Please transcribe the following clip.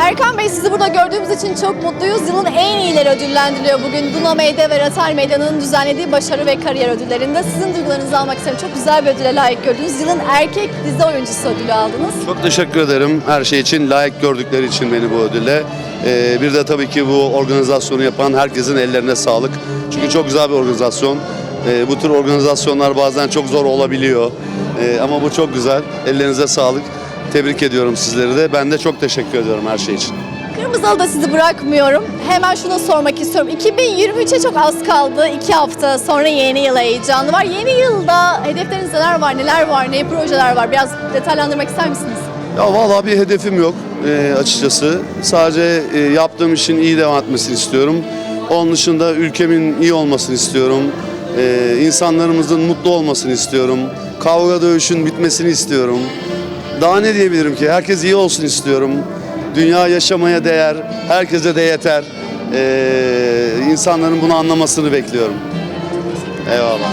Erkan Bey sizi burada gördüğümüz için çok mutluyuz. Yılın en iyileri ödüllendiriliyor bugün. Duna Medya ve Ratel Medya'nın düzenlediği başarı ve kariyer ödüllerinde. Sizin duygularınızı almak istiyorum. Çok güzel bir ödüle layık gördünüz. Yılın erkek dizi oyuncusu ödülü aldınız. Çok teşekkür ederim her şey için, layık gördükleri için beni bu ödülle. Ee, bir de tabii ki bu organizasyonu yapan herkesin ellerine sağlık. Çünkü çok güzel bir organizasyon. Ee, bu tür organizasyonlar bazen çok zor olabiliyor. Ee, ama bu çok güzel. Ellerinize sağlık. Tebrik ediyorum sizleri de. Ben de çok teşekkür ediyorum her şey için. Kırmızı Halı'da sizi bırakmıyorum. Hemen şunu sormak istiyorum. 2023'e çok az kaldı. İki hafta sonra yeni yıl heyecanı var. Yeni yılda hedefleriniz neler var, neler var, ne projeler var? Biraz detaylandırmak ister misiniz? Ya vallahi bir hedefim yok e, açıkçası. Sadece e, yaptığım işin iyi devam etmesini istiyorum. Onun dışında ülkemin iyi olmasını istiyorum. E, insanlarımızın mutlu olmasını istiyorum. Kavga dövüşün bitmesini istiyorum. Daha ne diyebilirim ki? Herkes iyi olsun istiyorum. Dünya yaşamaya değer, herkese de yeter. E, insanların bunu anlamasını bekliyorum. Eyvallah.